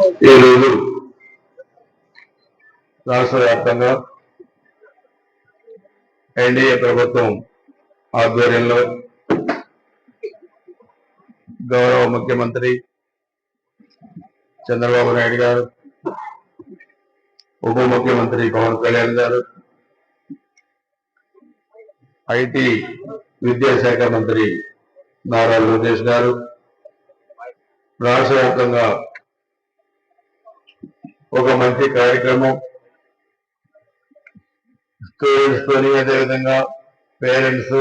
ఈరోజు రాష్ట్ర వ్యాప్తంగా ఎన్డీఏ ప్రభుత్వం ఆధ్వర్యంలో గౌరవ ముఖ్యమంత్రి చంద్రబాబు నాయుడు గారు ఉప ముఖ్యమంత్రి పవన్ కళ్యాణ్ గారు ఐటీ విద్యాశాఖ మంత్రి నారా లోకేష్ గారు రాష్ట్ర వ్యాప్తంగా ఒక మంచి కార్యక్రమం. స్టూడెంట్స్ తోని అదేవిధంగా పేరెంట్స్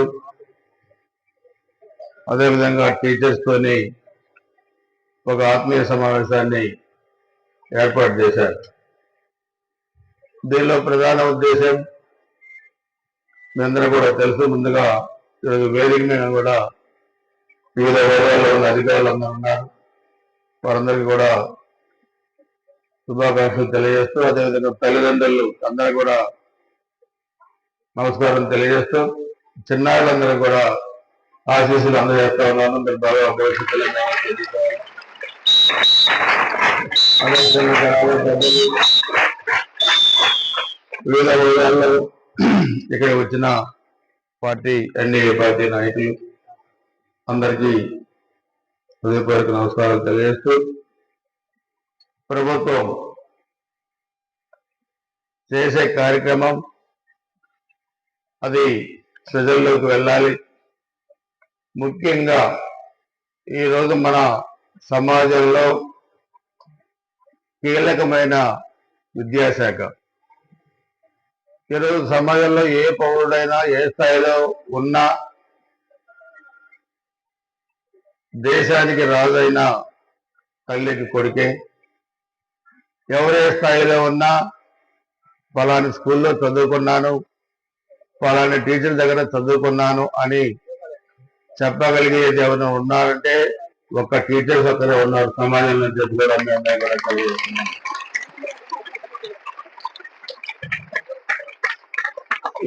అదేవిధంగా టీచర్స్ తోని ఒక ఆత్మీయ సమావేశాన్ని ఏర్పాటు చేశారు. దీనిలో ప్రధాన ఉద్దేశం మీ అందరూ కూడా తెలుసు ముందుగా ఈరోజు వేదిక మీద కూడా వివిధ హోదాల్లో ఉన్న అధికారులు అందరూ ఉన్నారు. వారందరికీ కూడా శుభాకాంక్షలు తెలియజేస్తూ అదేవిధంగా తల్లిదండ్రులు అందరూ కూడా నమస్కారం తెలియజేస్తూ చిన్నారులందరూ కూడా ఆశీస్సులు అందజేస్తా ఉన్నాను. మీరు బాగా భవిష్యత్తులో వివిధ ఇక్కడ వచ్చిన పార్టీ ఎన్డీఏ పార్టీ నాయకులు అందరికీ హృదయపూర్వక నమస్కారాలు తెలియజేస్తూ ప్రభుత్వం చేసే కార్యక్రమం. అది ప్రజల్లోకి వెళ్ళాలి. ముఖ్యంగా ఈరోజు మన సమాజంలో కీలకమైన విద్యాశాఖ. ఈరోజు సమాజంలో ఏ పౌరుడైనా ఏ స్థాయిలో ఉన్నా దేశానికి రాజైన తల్లికి కొడుకే. ఎవరే స్థాయిలో ఉన్నా ఫలాని స్కూల్లో చదువుకున్నాను ఫలాని టీచర్ దగ్గర చదువుకున్నాను అని చెప్పగలిగేది ఎవరైనా ఉన్నారంటే ఒక్క టీచర్స్ ఒక్కరే ఉన్నారు సమాజంలో చెప్పుకోవడం కూడా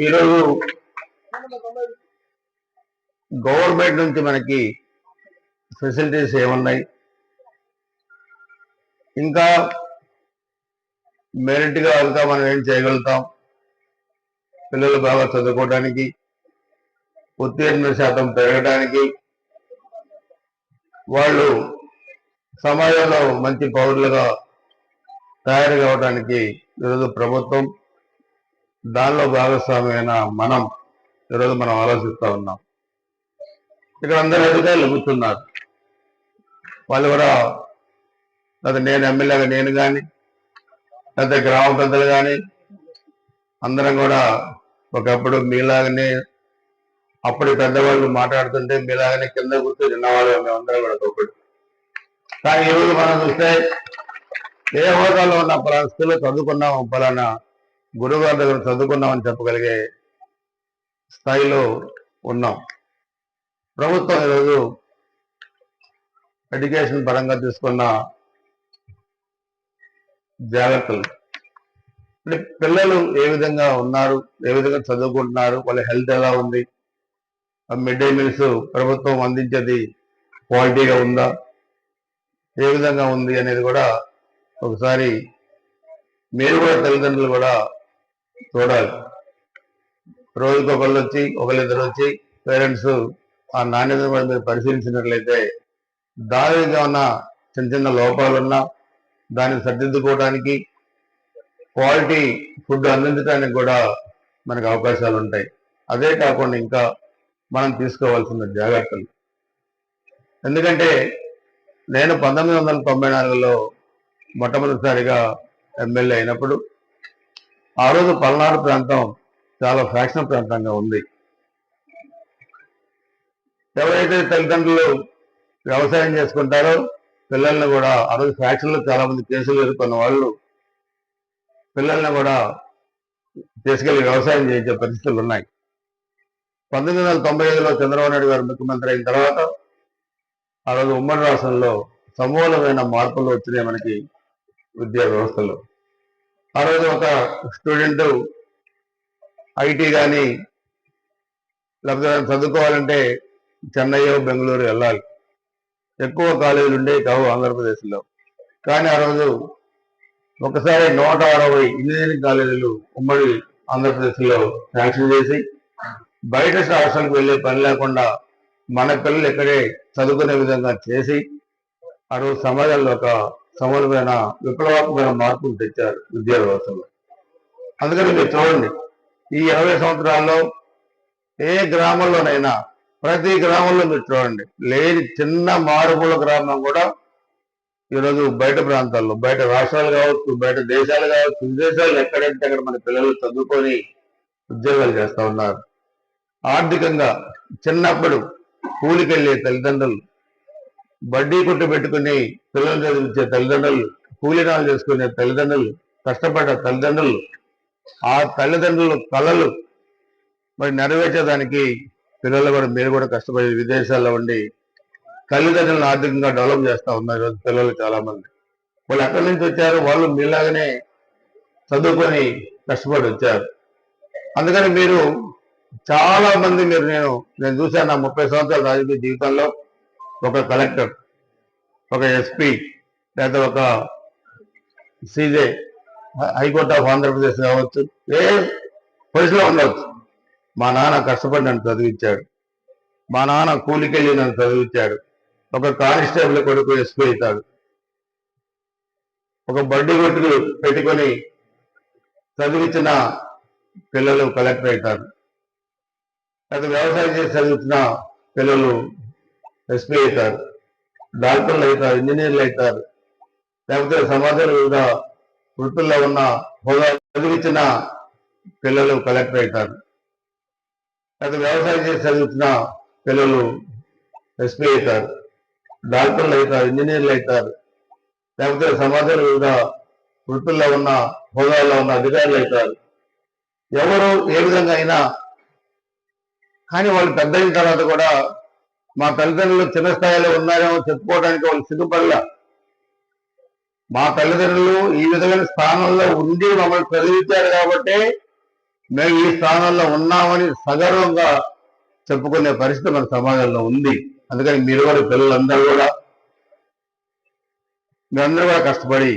ఈరోజు గవర్నమెంట్ నుంచి మనకి ఫెసిలిటీస్ ఏమున్నాయి? ఇంకా మెరిట్గా మనం ఏం చేయగలుగుతాం? పిల్లలు బాగా చదువుకోవడానికి ఉత్తీర్ణ శాతం పెరగడానికి వాళ్ళు సమాజంలో మంచి పౌరులుగా తయారు కావడానికి ఈరోజు ప్రభుత్వం దానిలో భాగస్వామ్యమైన మనం ఈరోజు మనం ఆలోచిస్తూ ఉన్నాం. ఇక్కడ అందరూ అధికారులు కూర్చున్నారు. వాళ్ళు కూడా అది నేను ఎమ్మెల్యేగా నేను కానీ పెద్ద గ్రామ పెద్దలు కానీ అందరం కూడా ఒకప్పుడు మీలాగనే అప్పుడు పెద్దవాళ్ళు మాట్లాడుతుంటే మీలాగనే కింద కూర్చొని విన్నవాళ్ళు మేమందరం కూడా ఒకప్పుడు. కానీ ఈరోజు మనం చూస్తే ఏ హోదాలో ఉన్న పలానా స్కూల్లో చదువుకున్నాం పలానా గురుగారి దగ్గర చదువుకున్నామని చెప్పగలిగే స్థాయిలో ఉన్నాం. ప్రభుత్వం ఈరోజు ఎడ్యుకేషన్ పరంగా తీసుకున్న జాగ్రత్తలు. అంటే పిల్లలు ఏ విధంగా ఉన్నారు ఏ విధంగా చదువుకుంటున్నారు వాళ్ళ హెల్త్ ఎలా ఉంది? మిడ్ డే మీల్స్ ప్రభుత్వం అందించేది క్వాలిటీగా ఉందా? ఏ విధంగా ఉంది అనేది కూడా ఒకసారి మీరు కూడా తల్లిదండ్రులు కూడా చూడాలి. రోజుకి ఒకళ్ళు వచ్చి ఒకళ్ళిద్దరు వచ్చి పేరెంట్స్ ఆ నాణ్యత కూడా మీరు పరిశీలించినట్లయితే దానిగా ఉన్న చిన్న చిన్న లోపాలున్నా దాన్ని సర్దిద్దుకోవడానికి క్వాలిటీ ఫుడ్ అందించడానికి కూడా మనకు అవకాశాలు ఉంటాయి. అదే కాకుండా ఇంకా మనం తీసుకోవాల్సిన జాగ్రత్తలు. ఎందుకంటే నేను పంతొమ్మిది వందల తొంభై నాలుగులో మొట్టమొదటిసారిగా ఎమ్మెల్యే అయినప్పుడు ఆ రోజు పల్నాడు ప్రాంతం చాలా ఫ్యాక్షన్ ప్రాంతంగా ఉంది. ఎవరైతే తల్లిదండ్రులు వ్యవసాయం చేసుకుంటారో పిల్లల్ని కూడా ఆ రోజు ఫ్యాక్షన్లో చాలా మంది కేసులు ఎదుర్కొన్న వాళ్ళు పిల్లల్ని కూడా తీసుకెళ్ళి వ్యవసాయం చేయించే పరిస్థితులు ఉన్నాయి. పంతొమ్మిది వందల తొంభై ఐదులో చంద్రబాబు నాయుడు గారు ముఖ్యమంత్రి అయిన తర్వాత ఆ రోజు ఉమ్మడి రాష్ట్రంలో సమూలమైన మార్పులు వచ్చినాయి మనకి విద్యా వ్యవస్థలో. ఆ రోజు ఒక స్టూడెంట్ ఐటీ కానీ లేకపోతే చదువుకోవాలంటే చెన్నై బెంగళూరు వెళ్ళాలి. ఎక్కువ కాలేజీలు ఉండే కావు ఆంధ్రప్రదేశ్లో. కానీ ఆ రోజు ఒకసారి నూట అరవై ఇంజనీరింగ్ కాలేజీలు ఉమ్మడి ఆంధ్రప్రదేశ్లో శాంక్షన్ చేసి బయట రాష్ట్రాలకు వెళ్ళే పని లేకుండా మన పిల్లలు ఇక్కడే చదువుకునే విధంగా చేసి ఆ రోజు సమాజంలో ఒక సమూలమైన విప్లవాత్మకమైన మార్పులు తెచ్చారు విద్యా వ్యవస్థలో అందుకని మీరు చూడండి ఈ ఇరవై సంవత్సరాల్లో ఏ గ్రామంలోనైనా ప్రతి గ్రామంలో మీరు చూడండి. లేని చిన్న మారుమూల గ్రామం కూడా ఈరోజు బయట ప్రాంతాల్లో బయట రాష్ట్రాలు కావచ్చు బయట దేశాలు కావచ్చు విదేశాలు ఎక్కడంటే అక్కడ మన పిల్లలు చదువుకొని ఉద్యోగాలు చేస్తూ ఉన్నారు. ఆర్థికంగా చిన్నప్పుడు కూలికెళ్ళే తల్లిదండ్రులు బడ్డీ కొట్టు పెట్టుకుని పిల్లలు చదివించే తల్లిదండ్రులు కూలీనాలు చేసుకునే తల్లిదండ్రులు కష్టపడ్డ తల్లిదండ్రులు ఆ తల్లిదండ్రుల కళలు మరి నెరవేర్చేదానికి పిల్లలు కూడా మీరు కూడా కష్టపడి విదేశాల్లో ఉండి తల్లిదండ్రులను ఆర్థికంగా డెవలప్ చేస్తూ ఉన్నారు ఈరోజు పిల్లలు చాలా మంది వాళ్ళు ఎక్కడి నుంచి వచ్చారు వాళ్ళు మీలాగనే చదువుకొని కష్టపడి వచ్చారు. అందుకని మీరు చాలా మంది మీరు నేను నేను చూశాను నా ముప్పై సంవత్సరాల రాజకీయ జీవితంలో ఒక కలెక్టర్ ఒక ఎస్పీ లేదా ఒక సీజే హైకోర్టు ఆఫ్ ఆంధ్రప్రదేశ్ కావచ్చు ఏ పొజిషన్లో ఉండవచ్చు. మా నాన్న కష్టపడి నన్ను చదివించాడు. మా నాన్న కూలికెళ్ళి నన్ను చదివించాడు. ఒక కానిస్టేబుల్ కొడుకు ఎస్పీ అవుతాడు. ఒక బడ్డీ కొట్టుకు పెట్టుకొని చదివించిన పిల్లలు కలెక్టర్ అవుతారు. అది వ్యవసాయం చేసి చదివించిన పిల్లలు ఎస్పీ అవుతారు. డాక్టర్లు అవుతారు ఇంజనీర్లు అవుతారు. లేకపోతే సమాజంలో వివిధ వృత్తుల్లో ఉన్న హోదా చదివించిన పిల్లలు కలెక్టర్ అవుతారు. లేదా వ్యవసాయం చేసి చదువుతున్న పిల్లలు ఎస్పీ అవుతారు డాక్టర్లు అవుతారు ఇంజనీర్లు అవుతారు లేకపోతే సమాజంలో వివిధ వృత్తుల్లో ఉన్న హోదాల్లో ఉన్న అధికారులు అవుతారు. ఎవరు ఏ విధంగా అయినా కానీ వాళ్ళు పెద్ద అయిన తర్వాత కూడా మా తల్లిదండ్రులు చిన్న స్థాయిలో ఉన్నారేమో చెప్పుకోవడానికి వాళ్ళు సిగ్గుపడలా. మా తల్లిదండ్రులు ఈ విధమైన స్థానంలో ఉండి మమ్మల్ని చదివించారు కాబట్టి మేము ఈ స్థానంలో ఉన్నామని సగర్వంగా చెప్పుకునే పరిస్థితి మన సమాజంలో ఉంది. అందుకని మీరు కూడా పిల్లలందరూ కూడా మీరందరూ కూడా కష్టపడి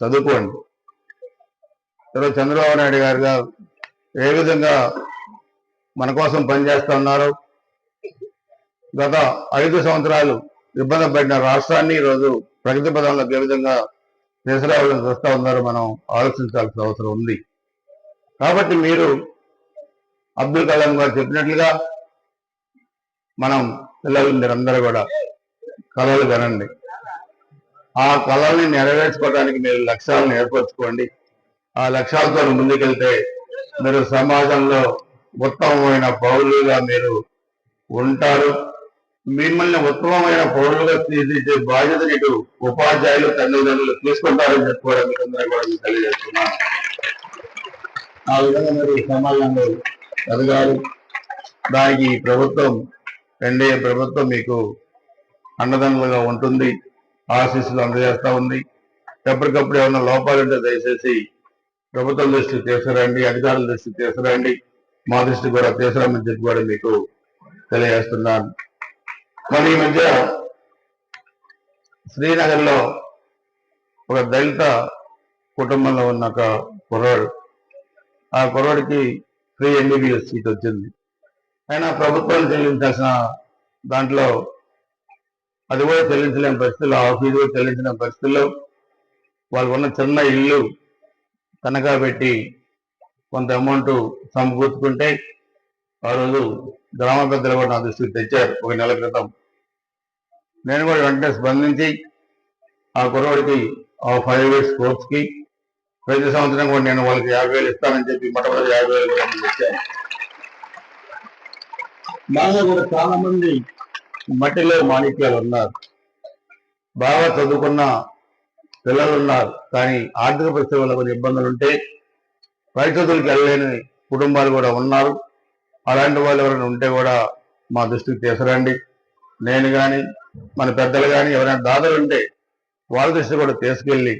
చదువుకోండి. ఈరోజు చంద్రబాబు నాయుడు గారుగా ఏ విధంగా మన కోసం పనిచేస్తున్నారు గత ఐదు సంవత్సరాలు ఇబ్బంది పడిన రాష్ట్రాన్ని ఈరోజు ప్రగతి పదంలోకి ఏ విధంగా తీసుకురావాలని చూస్తూ ఉన్నారో మనం ఆలోచించాల్సిన అవసరం ఉంది. కాబట్టి మీరు అబ్దుల్ కలాం గారు చెప్పినట్లుగా మనం పిల్లలు మీరందరూ కూడా కళలు కనండి ఆ కళల్ని నెరవేర్చుకోవడానికి మీరు లక్ష్యాలను ఏర్పరచుకోండి. ఆ లక్ష్యాలతో ముందుకెళ్తే మీరు సమాజంలో ఉత్తమమైన పౌరులుగా మీరు ఉంటారు. మిమ్మల్ని ఉత్తమమైన పౌరులుగా తీర్చిదిద్దే బాధ్యత ఇటు ఉపాధ్యాయులు తల్లిదండ్రులు తీసుకుంటారని చెప్పుకోవడం మీరందరూ కూడా తెలియజేస్తున్నాను. ఆ విధంగా మరి సమాజంలో ఎదగాలి దానికి ప్రభుత్వం ఎన్డీఏ ప్రభుత్వం మీకు అండదండలుగా ఉంటుంది ఆశీస్సులు అందజేస్తూ ఉంది. ఎప్పటికప్పుడు ఏమైనా లోపాలు ఉంటే దయచేసి ప్రభుత్వం దృష్టికి తీసుకురండి అధికారుల దృష్టికి తీసుకురండి. మా దృష్టి కూడా తీసుకురామని చెప్పి కూడా మీకు తెలియజేస్తున్నాను. మరి ఈ మధ్య శ్రీనగర్లో ఒక దళిత కుటుంబంలో ఉన్న ఒక కుర్రాడు ఆ కుర్రాడికి ఫ్రీ ఎంబీబీఎస్ సీట్ వచ్చింది. అయినా ప్రభుత్వం చెల్లించాల్సిన దాంట్లో అది కూడా చెల్లించలేని పరిస్థితుల్లో ఆ ఫీజు కూడా చెల్లించలేని పరిస్థితుల్లో వాళ్ళు ఉన్న చిన్న ఇల్లు తనఖా పెట్టి కొంత అమౌంట్ సమకూర్చుకుంటే ఆ రోజు గ్రామ పెద్దలు కూడా నా దృష్టికి తెచ్చారు ఒక నెల క్రితం. నేను కూడా వెంటనే స్పందించి ఆ కురవాడికి ఆ ఫైవ్ ఇయర్స్ కోర్స్కి ప్రతి సంవత్సరం కూడా నేను వాళ్ళకి యాభై వేలు ఇస్తానని చెప్పి మొట్టమొదటి యాభై వేలు కూడా నేను ఇచ్చాను. బాగా కూడా చాలా మంది మట్టిలో మాణిక్యాలు ఉన్నారు. బాగా చదువుకున్న పిల్లలు ఉన్నారు. కానీ ఆర్థిక పరిస్థితి వల్ల కొన్ని ఇబ్బందులు ఉంటే పై చదువులకు వెళ్ళలేని కుటుంబాలు కూడా ఉన్నారు. అలాంటి వాళ్ళు ఎవరైనా ఉంటే కూడా మా దృష్టికి తీసుకురండి. నేను కానీ మన పెద్దలు కానీ ఎవరైనా దాదలు ఉంటే వాళ్ళ దృష్టి కూడా తీసుకెళ్ళి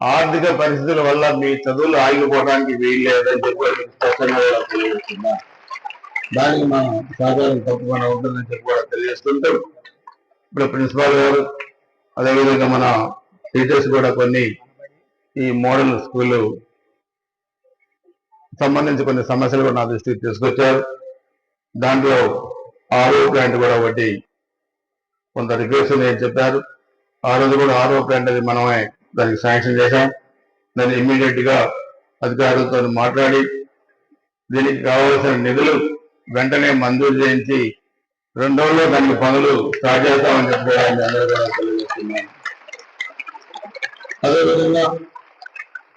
ఆర్థిక పరిస్థితుల వల్ల మీ చదువులు ఆగిపోవడానికి వీలు లేదని చెప్పి స్పష్టంగా తెలియజేస్తున్నా దానికి మనం సహకారం తప్పకుండా ఉంటుందని చెప్పి కూడా తెలియజేస్తుంటూ ఇప్పుడు ప్రిన్సిపాల్ గారు అదేవిధంగా మన టీచర్స్ కూడా కొన్ని ఈ మోడల్ స్కూల్ సంబంధించి కొన్ని సమస్యలు కూడా నా దృష్టికి తీసుకొచ్చారు. దాంట్లో ఆరో ప్లాంట్ కూడా ఒకటి కొంత రిక్వెస్ట్ నేను చెప్పారు. ఆ రోజు కూడా ఆరో ప్లాంట్ అది మనమే దానికి శాంక్షన్ చేశాం. దాన్ని ఇమ్మీడియట్గా అధికారులతో మాట్లాడి దీనికి కావాల్సిన నిధులు వెంటనే మంజూరు చేయించి రెండు రోజుల్లో దానికి పనులు స్టార్ట్ చేస్తామని చెప్పి అందరూ తెలియజేస్తున్నాను. అదేవిధంగా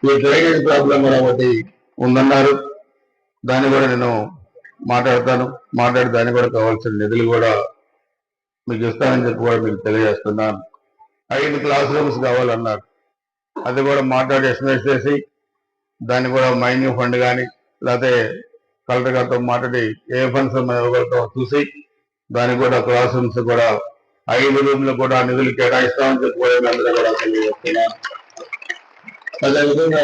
ఈ డ్రైనేజ్ ప్రాబ్లం కూడా ఒకటి ఉందన్నారు. దాన్ని కూడా నేను మాట్లాడతాను. మాట్లాడి దాన్ని కూడా కావాల్సిన నిధులు కూడా మీకు ఇస్తానని చెప్పి కూడా మీకు తెలియజేస్తున్నాను. ఐదు క్లాస్ రూమ్స్ కావాలన్నారు. అది కూడా మాట్లాడి ఎస్ఎంఎస్ చేసి దాన్ని కూడా మైన్యూ ఫండ్ కానీ లేకపోతే కలెక్టర్ గారితో మాట్లాడి ఏ ఫండ్స్ ఇవ్వగలుగుతామో చూసి దానికి కూడా క్లాస్ రూమ్స్ కూడా ఐదు రూమ్లు కూడా నిధులు కేటాయిస్తామని చెప్పి కూడా అందరూ కూడా తెలియజేస్తున్నాను అదేవిధంగా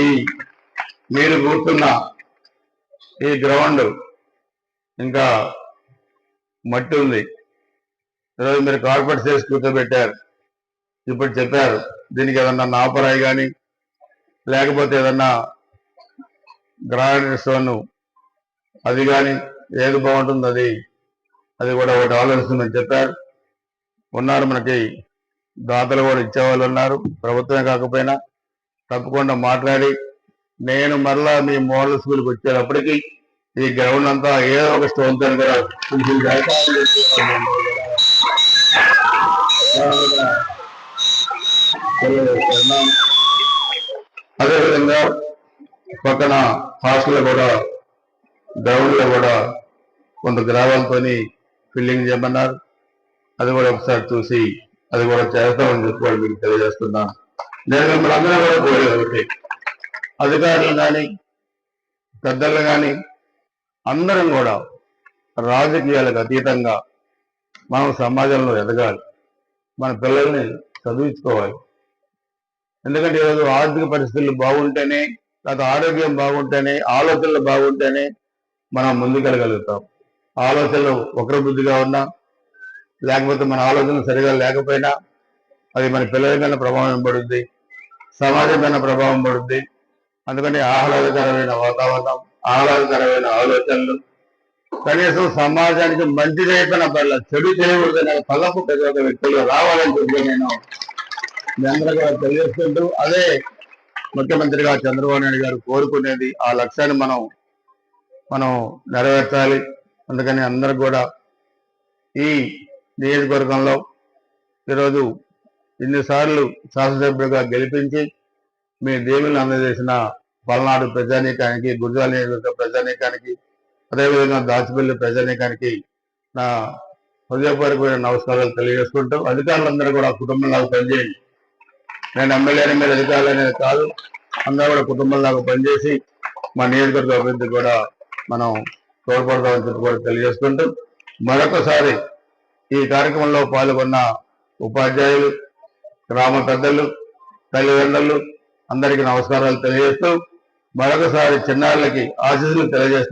ఈ మీరు కూర్చున్న ఈ గ్రౌండ్ ఇంకా మట్టి ఉంది. ఈరోజు మీరు కార్పెట్ చేసి కూర్చోబెట్టారు. ఇప్పుడు చెప్పారు దీనికి ఏదన్నా నాపరాయి కానీ లేకపోతే ఏదన్నా గ్రానైట్ స్టోన్ అది కానీ ఏది బాగుంటుంది అది? అది కూడా ఒకటి ఆలోచిస్తుందని చెప్పారు. ఉన్నారు మనకి దాతలు కూడా ఇచ్చేవాళ్ళు ఉన్నారు. ప్రభుత్వమే కాకపోయినా తప్పకుండా మాట్లాడి నేను మరలా మీ మోడల్ స్కూల్కి వచ్చేటప్పటికి ఈ గ్రౌండ్ అంతా ఏదో ఒక స్టోన్తో కూడా ఫుల్ఫిల్ అదేవిధంగా పక్కన హాస్టల్ కూడా గ్రౌండ్లో కూడా కొంత గ్రావాలతోని ఫీల్డింగ్ చేయమన్నారు. అది కూడా ఒకసారి చూసి అది కూడా చేస్తామని చెప్పి మీకు తెలియజేస్తున్నాను నేను మిమ్మల్ని అందరూ కూడా కోరేది ఒకటి. అధికారులు కానీ పెద్దలు కానీ అందరం కూడా రాజకీయాలకు అతీతంగా మనం సమాజంలో ఎదగాలి. మన పిల్లల్ని చదివించుకోవాలి. ఎందుకంటే ఈరోజు ఆర్థిక పరిస్థితులు బాగుంటేనే లేదా ఆరోగ్యం బాగుంటేనే ఆలోచనలు బాగుంటేనే మనం ముందుకెళ్ళగలుగుతాం. ఆలోచనలు ఒకరి బుద్ధిగా ఉన్నా లేకపోతే మన ఆలోచన సరిగా లేకపోయినా అది మన పిల్లల మీద ప్రభావం పడుద్ది సమాజం మీద ప్రభావం పడుద్ది. అందుకని ఆహ్లాదకరమైన వాతావరణం ఆహ్లాదకరమైన ఆలోచనలు కనీసం సమాజానికి మంచి చేయకుండా పర్లేదు చెడు చేయకూడదు పదపు ప్రతి ఒక్క వ్యక్తులు రావాలని చెప్పి నేను మీ అందరూ కూడా తెలియజేస్తుంటూ అదే ముఖ్యమంత్రిగా చంద్రబాబు నాయుడు గారు కోరుకునేది ఆ లక్ష్యాన్ని మనం మనం నెరవేర్చాలి. అందుకని అందరు కూడా ఈ నియోజకవర్గంలో ఈరోజు ఇన్నిసార్లు శాసనసభ్యులుగా గెలిపించి మీ దేవుని అందజేసిన పల్నాడు ప్రజానీకానికి గురుజాల నియోజకవర్గ ప్రజానీకానికి అదేవిధంగా దాచిపల్లి ప్రజానీకానికి నా హృదయపూర్వకమైన నమస్కారాలు తెలియజేసుకుంటూ అధికారులందరూ కూడా కుటుంబంలో పనిచేయండి. నేను ఎమ్మెల్యేని మీద అధికారులు కాదు. అందరూ కూడా కుటుంబంలాగా పనిచేసి మా నియోజకవర్గ అభివృద్ధి కూడా మనం తోడ్పడదామని చెప్పి కూడా తెలియజేసుకుంటూ మరొకసారి ఈ కార్యక్రమంలో పాల్గొన్న ఉపాధ్యాయులు గ్రామ పెద్దలు తల్లిదండ్రులు అందరికీ నమస్కారాలు తెలియజేస్తూ మరొకసారి చిన్నారులకి ఆశీస్సులు తెలియజేస్తూ